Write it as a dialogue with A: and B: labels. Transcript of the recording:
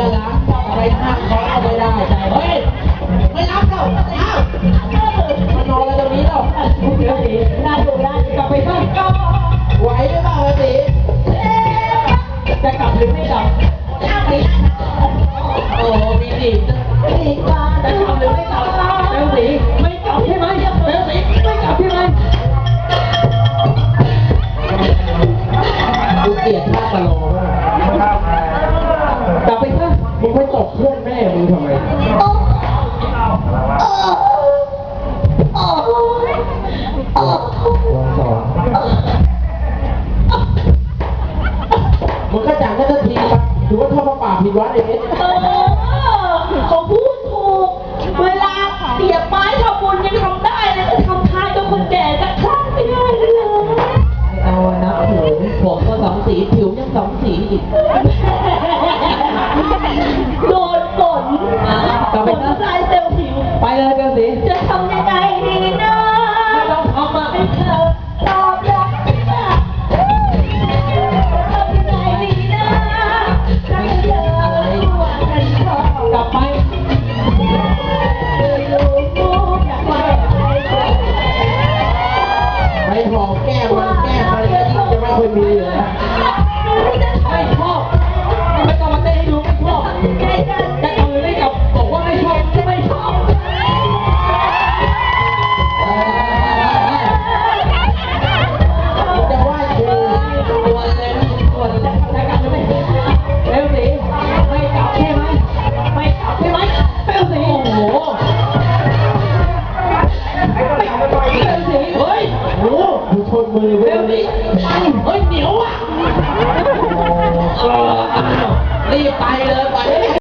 A: ได้นะจับอะไรห้ขาอาไม่ได้ใช่เฮ้ยไม่รับเรา
B: นอนกันตรงนี้เราวน่าดูได้กลับไปข้านก็
A: ไหวหรือเปล่าสี
C: จะกลับหรือไม่กลับ
A: โอ้มีสีจะ
B: กลับหรือไม่กลับเดี๋ยวสีไม่กลับใช่ไหมเดี๋ยวสี
C: ไม่กลับใช่ไหม
A: กูเกลียดท่ากะโล
C: กลับไปบ้าน
A: มันก็จ่ายกันทันทีครับถืว่าทอดพระป่าผิดวัดเองเออ
B: เขาพูดถูก เวลาเสียบไม้ทำบุญยังทำได้เลยแต่ทำท้ายกับคนแก่จะคลั่งไม่ได้เลย
C: เอานะโห
A: ผ
C: มก็สองสีผิวยังสองสีอีก
A: แก้วแก้วไปจะไม่เคยมีเลย
B: นไม่
C: ชอบ
A: 李白的白